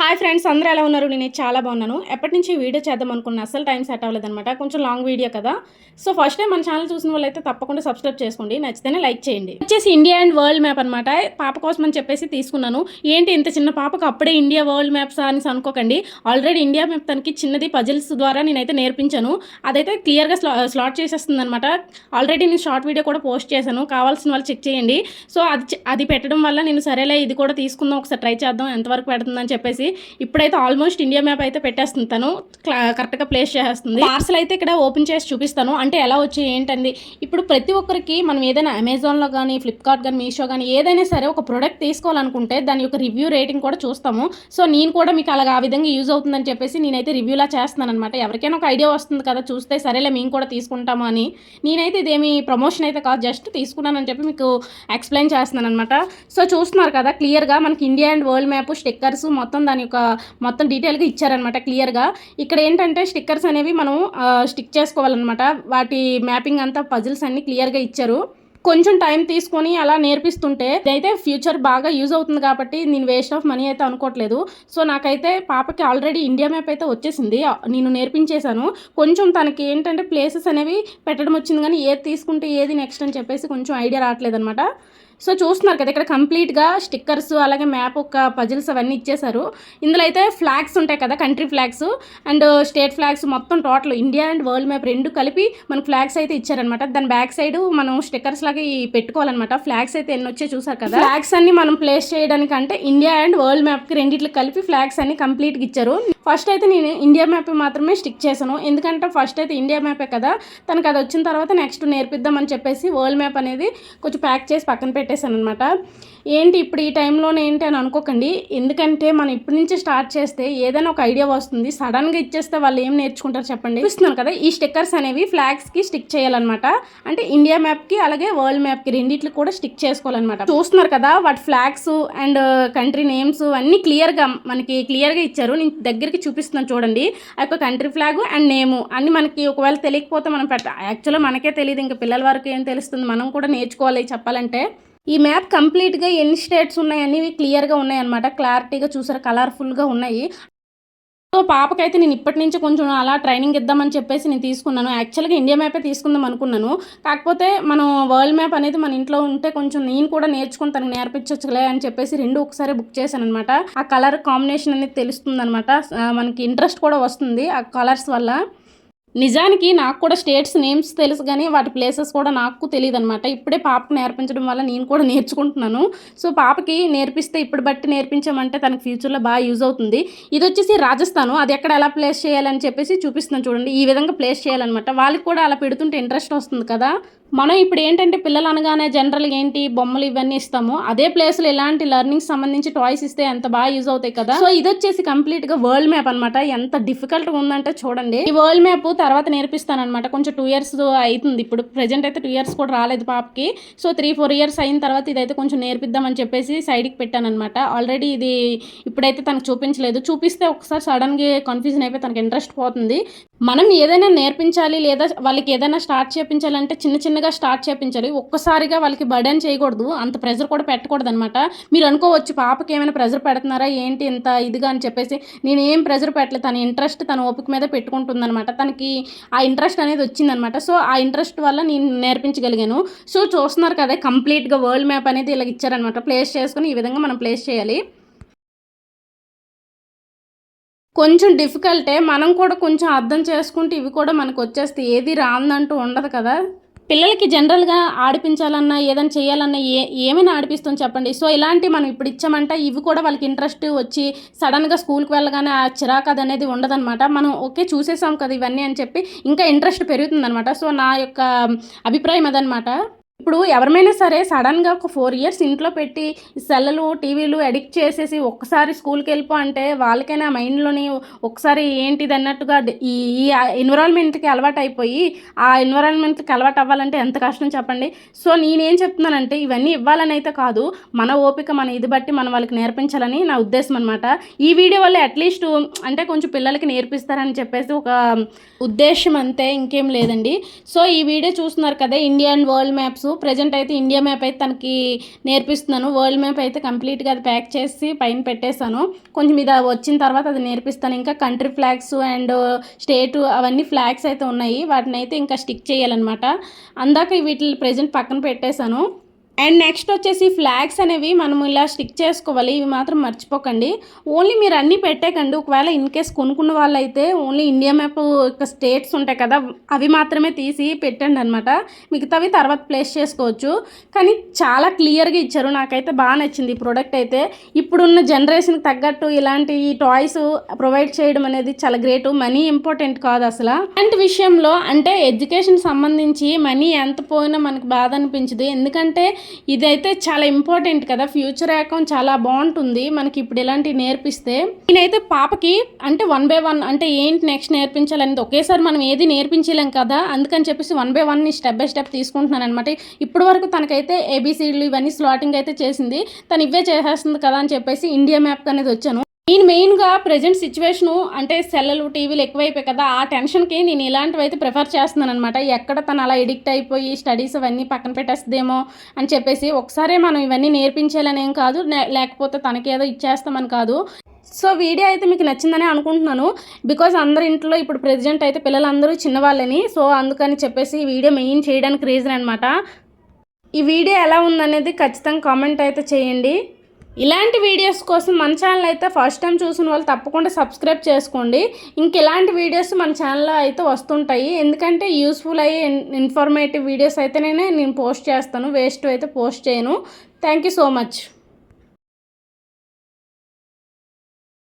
Hi friends అందరూ ఎలా ఉన్నారు? నేను చాలా బాగున్నాను. ఎప్పటి నుంచి వీడియో చేద్దాం అనుకున్న అసలు టైం సెట్ అవ్వలేదన్నమాట. కొంచెం లాంగ్ వీడియో కదా. సో ఫస్ట్ టైం మన ఛానల్ చూసిన వాళ్ళైతే తప్పకుండా సబ్స్క్రైబ్ చేసుకోండి. నచ్చితేనే లైక్ చేయండి. వచ్చేసి ఇండియా అండ్ వరల్డ్ మ్యాప్ అనమాట పాప కోసం అని చెప్పేసి తీసుకున్నాను. ఏంటి ఇంత చిన్న పాపకు అప్పుడే ఇండియా వరల్డ్ మ్యాప్స్ అని అనుకోకండి. ఆల్రెడీ ఇండియా మ్యాప్ తనకి చిన్నది పజిల్స్ ద్వారా నేనైతే నేర్పించాను. అదైతే క్లియర్గా స్లా స్లాట్ చేసేస్తుంది అనమాట ఆల్రెడీ నేను షార్ట్ వీడియో కూడా పోస్ట్ చేశాను. కావాల్సిన వాళ్ళు చెక్ చేయండి. సో అది అది పెట్టడం వల్ల నేను సరేలే ఇది కూడా తీసుకుందాం. ఒకసారి ట్రై చేద్దాం. ఎంతవరకు పెడుతుందని చెప్పేసి ఇప్పుడైతే ఆల్మోస్ట్ ఇండియా మ్యాప్ అయితే పెట్టేస్తుంది తను. కరెక్ట్గా ప్లేస్ చేసేస్తుంది. పార్సల్ అయితే ఇక్కడ ఓపెన్ చేసి చూపిస్తాను. అంటే ఎలా వచ్చి ఏంటండి ఇప్పుడు ప్రతి ఒక్కరికి మనం ఏదైనా అమెజాన్లో కానీ ఫ్లిప్కార్ట్ కానీ మీషో కానీ ఏదైనా సరే ఒక ప్రోడక్ట్ తీసుకోవాలనుకుంటే దాని యొక్క రివ్యూ రేటింగ్ కూడా చూస్తాము. సో నేను కూడా మీకు అలాగా ఆ విధంగా యూజ్ అవుతుందని చెప్పేసి నేనైతే రివ్యూలా చేస్తున్నాను అనమాట ఎవరికైనా ఒక ఐడియా వస్తుంది కదా చూస్తే సరేలే మేము కూడా తీసుకుంటాము అని. నేనైతే ఇదేమి ప్రమోషన్ అయితే కాదు జస్ట్ తీసుకున్నానని చెప్పి మీకు ఎక్స్ప్లెయిన్ చేస్తున్నాను అనమాట సో చూస్తున్నారు కదా క్లియర్గా మనకి India and world map stickers మొత్తం దాని యొక్క మొత్తం డీటెయిల్గా ఇచ్చారనమాట క్లియర్గా. ఇక్కడ ఏంటంటే స్టిక్కర్స్ అనేవి మనం స్టిక్ చేసుకోవాలన్నమాట. వాటి మ్యాపింగ్ అంతా పజిల్స్ అన్ని క్లియర్గా ఇచ్చారు. కొంచెం టైం తీసుకొని అలా నేర్పిస్తుంటే ఇదైతే ఫ్యూచర్ బాగా యూజ్ అవుతుంది కాబట్టి నేను వేస్ట్ ఆఫ్ మనీ అయితే అనుకోవట్లేదు. సో నాకైతే పాపకి ఆల్రెడీ ఇండియా మ్యాప్ అయితే వచ్చేసింది. నేను నేర్పించేశాను. కొంచెం తనకి ఏంటంటే ప్లేసెస్ అనేవి పెట్టడం వచ్చింది కానీ ఏది తీసుకుంటే ఏది నెక్స్ట్ అని చెప్పేసి కొంచెం ఐడియా రావట్లేదు అనమాట సో చూస్తున్నారు కదా ఇక్కడ కంప్లీట్గా స్టిక్కర్స్ అలాగే మ్యాప్ ఒక పజిల్స్ అవన్నీ ఇచ్చేశారు. ఇందులో అయితే ఫ్లాగ్స్ ఉంటాయి కదా country flags and state flags మొత్తం total India and world map రెండు కలిపి మనకు ఫ్లాగ్స్ అయితే ఇచ్చారనమాట దాని బ్యాక్ సైడ్ మనం స్టిక్కర్స్ లాగా పెట్టుకోవాలన్నమాట. ఫ్లాగ్స్ అయితే ఎన్ని వచ్చే చూసారు కదా. ఫ్లాగ్స్ అన్ని మనం ప్లేస్ చేయడానికి అంటే ఇండియా అండ్ వరల్డ్ మ్యాప్కి రెండిట్లు కలిపి ఫ్లాగ్స్ అన్ని కంప్లీట్గా ఇచ్చారు. ఫస్ట్ అయితే నేను ఇండియా మ్యాప్ మాత్రమే స్టిక్ చేశాను. ఎందుకంటే ఫస్ట్ అయితే ఇండియా మ్యాపే కదా. తనకు అది వచ్చిన తర్వాత నెక్స్ట్ నేర్పిద్దామని చెప్పేసి వరల్డ్ మ్యాప్ అనేది కొంచెం ప్యాక్ చేసి పక్కన పెట్టేశాను అనమాట ఏంటి ఇప్పుడు ఈ టైంలోనే ఏంటి అని అనుకోకండి. ఎందుకంటే మనం ఇప్పటి నుంచి స్టార్ట్ చేస్తే ఏదైనా ఒక ఐడియా వస్తుంది. సడన్గా ఇచ్చేస్తే వాళ్ళు ఏం నేర్చుకుంటారు చెప్పండి. చూస్తున్నాను కదా ఈ స్టిక్కర్స్ అనేవి ఫ్లాగ్స్కి స్టిక్ చేయాలన్నమాట. అంటే ఇండియా మ్యాప్కి అలాగే వరల్డ్ మ్యాప్కి రెండిట్లు కూడా స్టిక్ చేసుకోవాలన్నమాట. చూస్తున్నారు కదా వాటి ఫ్లాగ్స్ అండ్ కంట్రీ నేమ్స్ అన్నీ క్లియర్గా మనకి క్లియర్గా ఇచ్చారు. నేను దగ్గర అందరికీ చూపిస్తున్నాను చూడండి. ఆ యొక్క కంట్రీ ఫ్లాగ్ అండ్ నేము అన్ని మనకి ఒకవేళ తెలియకపోతే మనం పెట్ట యాక్చువల్గా మనకే తెలియదు. ఇంకా పిల్లల వరకు ఏం తెలుస్తుంది? మనం కూడా నేర్చుకోవాలి చెప్పాలంటే. ఈ మ్యాప్ కంప్లీట్గా ఎన్ని స్టేట్స్ ఉన్నాయి? అనేవి క్లియర్గా ఉన్నాయి అనమాట క్లారిటీగా చూసారు? కలర్ఫుల్గా ఉన్నాయి. సో పాపకైతే నేను ఇప్పటి నుంచి కొంచెం అలా ట్రైనింగ్ ఇద్దామని చెప్పేసి నేను తీసుకున్నాను. యాక్చువల్గా ఇండియా మ్యాపే తీసుకుందాం అనుకున్నాను. కాకపోతే మనం వరల్డ్ మ్యాప్ అనేది మన ఇంట్లో ఉంటే కొంచెం నేను కూడా నేర్చుకుని తనకు నేర్పించచ్చులే అని చెప్పేసి రెండు ఒకసారి బుక్ చేశాను అనమాట ఆ కలర్ కాంబినేషన్ అనేది తెలుస్తుంది అనమాట మనకి ఇంట్రెస్ట్ కూడా వస్తుంది ఆ కలర్స్ వల్ల. నిజానికి నాకు కూడా స్టేట్స్ నేమ్స్ తెలుసు కానీ వాటి ప్లేసెస్ కూడా నాకు తెలియదు అనమాట ఇప్పుడే పాపకు నేర్పించడం వల్ల నేను కూడా నేర్చుకుంటున్నాను. సో పాపకి నేర్పిస్తే ఇప్పుడు బట్టి నేర్పించామంటే తనకి ఫ్యూచర్లో బాగా యూజ్ అవుతుంది. ఇది వచ్చేసి రాజస్థాను. అది ఎక్కడ ఎలా ప్లేస్ చేయాలని చెప్పేసి చూపిస్తున్నాను చూడండి. ఈ విధంగా ప్లేస్ చేయాలన్నమాట. వాళ్ళకి కూడా అలా పెడుతుంటే ఇంట్రెస్ట్ వస్తుంది కదా. మనం ఇప్పుడు ఏంటంటే పిల్లలు అనగానే జనరల్గా ఏంటి బొమ్మలు ఇవన్నీ ఇస్తాము. అదే ప్లేస్లో ఇలాంటి లెర్నింగ్ సంబంధించి టాయ్స్ ఇస్తే ఎంత బాగా యూజ్ అవుతాయి కదా. సో ఇది వచ్చేసి కంప్లీట్గా వరల్డ్ మ్యాప్ అనమాట ఎంత డిఫికల్ట్ ఉందంటే చూడండి. ఈ వరల్డ్ మ్యాప్ తర్వాత నేర్పిస్తాను అనమాట కొంచెం టూ ఇయర్స్ అవుతుంది. ఇప్పుడు ప్రెజెంట్ అయితే టూ ఇయర్స్ కూడా రాలేదు పాపకి. సో త్రీ ఫోర్ ఇయర్స్ అయిన తర్వాత ఇదైతే కొంచెం నేర్పిద్దామని చెప్పేసి సైడ్కి పెట్టాను అనమాట ఆల్రెడీ ఇది ఇప్పుడైతే తనకు చూపించలేదు. చూపిస్తే ఒకసారి సడన్గా కన్ఫ్యూజన్ అయిపోయి తనకి ఇంట్రెస్ట్ పోతుంది. మనం ఏదైనా నేర్పించాలి లేదా వాళ్ళకి ఏదైనా స్టార్ట్ చేయించాలంటే చిన్న చిన్నగా స్టార్ట్ చేయించాలి ఒక్కసారిగా వాళ్ళకి బర్డెన్ చేయకూడదు. అంత ప్రెజర్ కూడా పెట్టకూడదు అనమాట మీరు అనుకోవచ్చు పాపకి ఏమైనా ప్రెజర్ పెడుతున్నారా? ఏంటి ఇంత ఇదిగా? అని చెప్పేసి నేను ఏం ప్రెజర్ పెట్టలేదు. తన ఇంట్రెస్ట్ తన ఓపిక మీద పెట్టుకుంటుందనమాట తనకి ఆ ఇంట్రెస్ట్ అనేది వచ్చిందనమాట సో ఆ ఇంట్రెస్ట్ వల్ల నేను నేర్పించగలిగాను. సో చూస్తున్నారు కదా కంప్లీట్గా వరల్డ్ మ్యాప్ అనేది ఇలా ఇచ్చారనమాట ప్లేస్ చేసుకుని ఈ విధంగా మనం ప్లేస్ చేయాలి. కొంచెం డిఫికల్టే. మనం కూడా కొంచెం అర్థం చేసుకుంటే ఇవి కూడా మనకు వచ్చేస్తే ఏది రాందంటూ ఉండదు కదా. పిల్లలకి జనరల్గా ఆడిపించాలన్నా ఏదైనా చేయాలన్నా ఏ ఏమైనా ఆడిపిస్తాం చెప్పండి. సో ఇలాంటి మనం ఇప్పుడు ఇచ్చామంటే ఇవి కూడా వాళ్ళకి ఇంట్రెస్ట్ వచ్చి సడన్గా స్కూల్కి వెళ్ళగానే ఆ చిరాకది అనేది ఉండదన్నమాట. మనం ఓకే చూసేసాం కదా ఇవన్నీ అని చెప్పి ఇంకా ఇంట్రెస్ట్ పెరుగుతుందన్నమాట. సో నా యొక్క అభిప్రాయం అదనమాట ఇప్పుడు ఎవరిమైనా సరే సడన్గా ఒక ఫోర్ ఇయర్స్ ఇంట్లో పెట్టి సెల్లలు టీవీలు అడిక్ట్ చేసేసి ఒక్కసారి స్కూల్కి వెళ్ళిపో అంటే వాళ్ళకైనా మైండ్లోని ఒకసారి ఏంటిది అన్నట్టుగా ఈ ఎన్విరాన్మెంట్కి అలవాటు అయిపోయి ఆ ఎన్విరాన్మెంట్కి అలవాటు అవ్వాలంటే ఎంత కష్టం చెప్పండి? సో నేనేం చెప్తున్నానంటే ఇవన్నీ ఇవ్వాలని అయితే కాదు మన ఓపిక మన ఇది బట్టి మనం వాళ్ళకి నేర్పించాలని నా ఉద్దేశం అనమాట ఈ వీడియో వల్ల అట్లీస్ట్ అంటే కొంచెం పిల్లలకి నేర్పిస్తారని చెప్పేసి ఒక ఉద్దేశం అంతే ఇంకేం లేదండి. సో ఈ వీడియో చూస్తున్నారు కదా ఇండియన్ వరల్డ్ మ్యాప్స్ ప్రజెంట్ అయితే ఇండియా మ్యాప్ అయితే తనకి నేర్పిస్తున్నాను. వరల్డ్ మ్యాప్ అయితే కంప్లీట్గా అది ప్యాక్ చేసి పైన పెట్టేశాను. కొంచెం ఇది వచ్చిన తర్వాత అది నేర్పిస్తాను. ఇంకా కంట్రీ ఫ్లాగ్స్ అండ్ స్టేట్ అవన్నీ ఫ్లాగ్స్ అయితే ఉన్నాయి. వాటిని అయితే ఇంకా స్టిక్ చేయాలన్నమాట. అందాక వీటిని ప్రజెంట్ పక్కన పెట్టేశాను. అండ్ నెక్స్ట్ వచ్చేసి ఫ్లాగ్స్ అనేవి మనం ఇలా స్టిక్ చేసుకోవాలి. ఇవి మాత్రం మర్చిపోకండి. ఓన్లీ మీరు అన్నీ పెట్టేకండి. ఒకవేళ ఇన్ కేస్ కొనుక్కున్న వాళ్ళైతే ఓన్లీ ఇండియా మ్యాప్ యొక్క స్టేట్స్ ఉంటాయి కదా అవి మాత్రమే తీసి పెట్టండి అనమాట మిగతావి తర్వాత ప్లేస్ చేసుకోవచ్చు. కానీ చాలా క్లియర్గా ఇచ్చారు. నాకైతే బాగా నచ్చింది ఈ ప్రోడక్ట్ అయితే. ఇప్పుడున్న జనరేషన్కి తగ్గట్టు ఇలాంటి టాయ్స్ ప్రొవైడ్ చేయడం అనేది చాలా గ్రేట్ మనీ ఇంపార్టెంట్ కాదు అసలు. అలాంటి విషయంలో అంటే ఎడ్యుకేషన్ సంబంధించి మనీ ఎంత పోయినా మనకు బాధ అనిపించదు. ఎందుకంటే ఇదైతే చాలా ఇంపార్టెంట్ కదా. ఫ్యూచర్ అకౌంట్ చాలా బాగుంటుంది. మనకి ఇప్పుడు ఇలాంటివి నేర్పిస్తే. నేనైతే పాపకి అంటే వన్ బై వన్ అంటే ఏంటి నెక్స్ట్ నేర్పించాలనేది ఒకేసారి మనం ఏది నేర్పించలేం కదా. అందుకని చెప్పేసి one by one step by step తీసుకుంటున్నాను అనమాట ఇప్పటి వరకు తనకైతే ఏబీసీడీలు ఇవన్నీ స్లాటింగ్ అయితే చేసింది. తను ఇవే చేసేస్తుంది కదా అని చెప్పేసి ఇండియా మ్యాప్ అనేది వచ్చాను. నేను మెయిన్గా ప్రజెంట్ సిచ్యువేషను అంటే సెల్లలు టీవీలు ఎక్కువైపోయాయి కదా ఆ టెన్షన్కి నేను ఇలాంటివి అయితే ప్రిఫర్ చేస్తున్నాను అనమాట ఎక్కడ తను అలా ఎడిక్ట్ అయిపోయి స్టడీస్ అవన్నీ పక్కన పెట్టేస్తుందేమో అని చెప్పేసి ఒకసారే మనం ఇవన్నీ నేర్పించాలని ఏం కాదు లేకపోతే తనకేదో ఇచ్చేస్తామని కాదు. సో వీడియో అయితే మీకు నచ్చిందని అనుకుంటున్నాను. బికాజ్ అందరి ఇంట్లో ఇప్పుడు ప్రెసిడెంట్ అయితే పిల్లలందరూ చిన్నవాళ్ళని సో అందుకని చెప్పేసి ఈ వీడియో మెయిన్ చేయడానికి రీజన్ అనమాట ఈ వీడియో ఎలా ఉందనేది ఖచ్చితంగా కామెంట్ అయితే చేయండి. ఇలాంటి వీడియోస్ కోసం మన ఛానల్ అయితే ఫస్ట్ టైం చూసిన వాళ్ళు తప్పకుండా సబ్స్క్రైబ్ చేసుకోండి. ఇంక ఇలాంటి వీడియోస్ మన ఛానల్లో అయితే వస్తుంటాయి. ఎందుకంటే యూస్ఫుల్ అయ్యే ఇన్ఫర్మేటివ్ వీడియోస్ అయితేనే నేను పోస్ట్ చేస్తాను. వేస్ట్ అయితే పోస్ట్ చేయను. Thank you so much